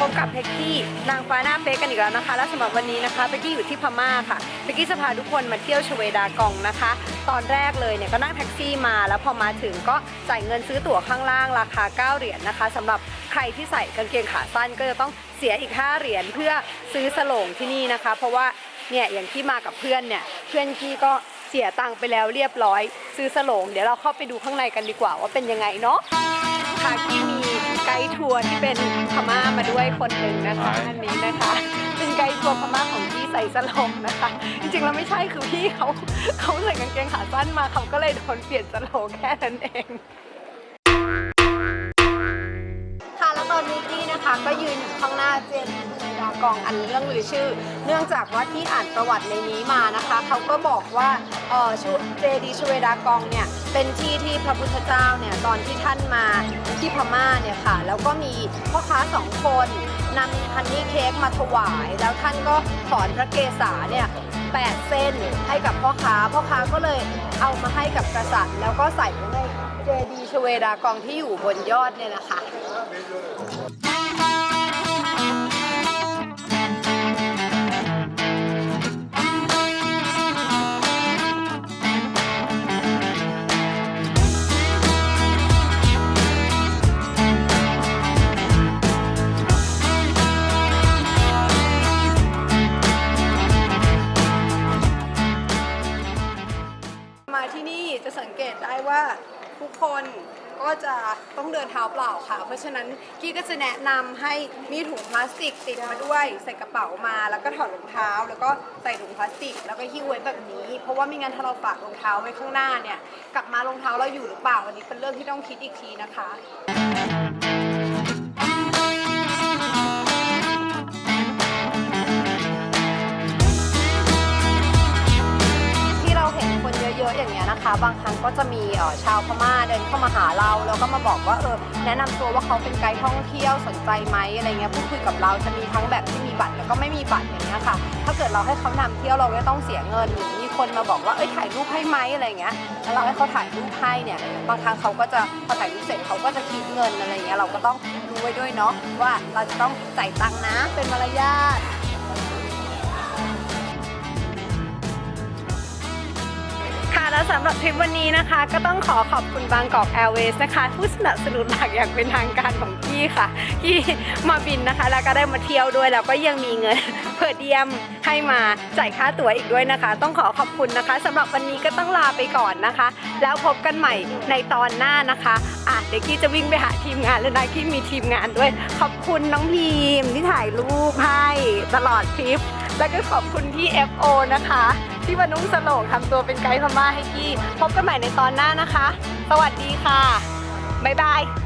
พบกับเพ็กกี้นางฟ้าหน้าเป๊กกันอีกแล้วนะคะ และสำหรับวันนี้นะคะเพ็กกี้อยู่ที่พม่าค่ะเพ็กกี้จะพาทุกคนมาเที่ยวชเวดากองนะคะ ตอนแรกเลยเนี่ยก็นั่งแท็กซี่มา แล้วพอมาถึงก็จ่ายเงินซื้อตั๋วข้างล่างราคา 9 เหรียญนะคะสำหรับใครที่ใส่กางเกงขาสั้นก็จะต้องเสียอีก 5 เหรียญเพื่อซื้อสโลงที่นี่นะคะ เพราะว่าเนี่ยอย่างที่มากับเพื่อนเนี่ยเพื่อนกี้ก็เสียตังค์ไปแล้วเรียบร้อย ซื้อสโลงเดี๋ยวเราเข้าไปดูข้างในกันดีกว่าว่าเป็นยังไงเนาะ ค่ะที่มีไกด์ทัวร์ที่เป็นพม่ามาด้วยคนหนึ่งนะคะอันนี้นะคะ เป็นไกด์ทัวร์พม่าของพี่ใส่สลงนะคะ จริงๆแล้วไม่ใช่คือพี่เขาเขาใส่กางเกงขาสั้นมาเขาก็เลยโดนเปลี่ยนสโลงแค่นั้นเองค่ะแล้วตอนนี้กี้นะคะก็ยืนอยู่ข้างหน้าเจดีย์ชเวดากองอันเรื่องลือชื่อ เนื่องจากว่าที่อ่านประวัติในนี้มานะคะเขาก็บอกว่าเออชูเจดีย์ชเวดากองเนี่ย เป็นที่ที่พระพุทธเจ้าเนี่ยตอนที่ท่านมาที่พม่าเนี่ยค่ะ แล้วก็มีพ่อค้าสองคนนำฮันนี่เค้กมาถวาย แล้วท่านก็ถอนพระเกศาเนี่ยแปดเส้นให้กับพ่อค้า พ่อค้าก็เลยเอามาให้กับกษัตริย์ แล้วก็ใส่ไว้ในเจดีย์ชเวดากองที่อยู่บนยอดเนี่ยนะคะ สังเกตได้ว่าทุกคนก็จะต้องเดินเท้าเปล่าค่ะ เพราะฉะนั้นกี้ก็จะแนะนำให้มีถุงพลาสติกติดมาด้วยใส่กระเป๋ามาแล้วก็ถอดรองเท้า แล้วก็ใส่ถุงพลาสติก แล้วก็หิ้วไว้แบบนี้ เพราะว่าไม่งั้นถ้าเราฝากรองเท้าไว้ข้างหน้าเนี่ยกลับมารองเท้าเราอยู่หรือเปล่าอันนี้เป็นเรื่องที่ต้องคิดอีกทีนะคะ นะคะ บางครั้งก็จะมีอ่อชาวพม่าเดินเข้ามาหาเรา แล้วก็มาบอกว่าเออแนะนำตัวว่าเขาเป็นไกด์ท่องเที่ยวสนใจไหมอะไรเงี้ยพูดคุยกับเราจะมีทั้งแบบที่มีบัตรแล้วก็ไม่มีบัตรอย่างเงี้ยค่ะถ้าเกิดเราให้เขานำเที่ยวเราก็ต้องเสียเงินหรือมีคนมาบอกว่าเอ้ยถ่ายรูปให้ไหมอะไรเงี้ยแล้วเราให้เขาถ่ายรูปให้เนี่ยบางครั้งเขาก็จะพอถ่ายรูปเสร็จเขาก็จะคิดเงินอะไรเงี้ยเราก็ต้องรู้ไว้ด้วยเนาะว่าเราจะต้องจ่ายตังค์นะเป็นมารยาท แล้วสำหรับทริปวันนี้นะคะ ก็ต้องขอขอบคุณบางกอกแอร์เวย์นะคะ ผู้สนับสนุนหลักอย่างเป็นทางการของพี่ค่ะ ที่มาบินนะคะ แล้วก็ได้มาเที่ยวด้วย แล้วก็ยังมีเงินเพื่อเดียมให้มาจ่ายค่าตั๋วอีกด้วยนะคะ ต้องขอขอบคุณนะคะสำหรับวันนี้ก็ต้องลาไปก่อนนะคะ แล้วพบกันใหม่ในตอนหน้านะคะอะเดี๋ยวกี้จะวิ่งไปหาทีมงานแล้วนะกี้มีทีมงานด้วย ขอบคุณน้องพีมที่ถ่ายรูปให้ตลอดทริป แล้วก็ขอบคุณพี่ FO นะคะ ที่มานุ่งสโลงทำตัวเป็นไกด์พม่าให้กี้ พบกันใหม่ในตอนหน้านะคะ สวัสดีค่ะ บ๊ายบาย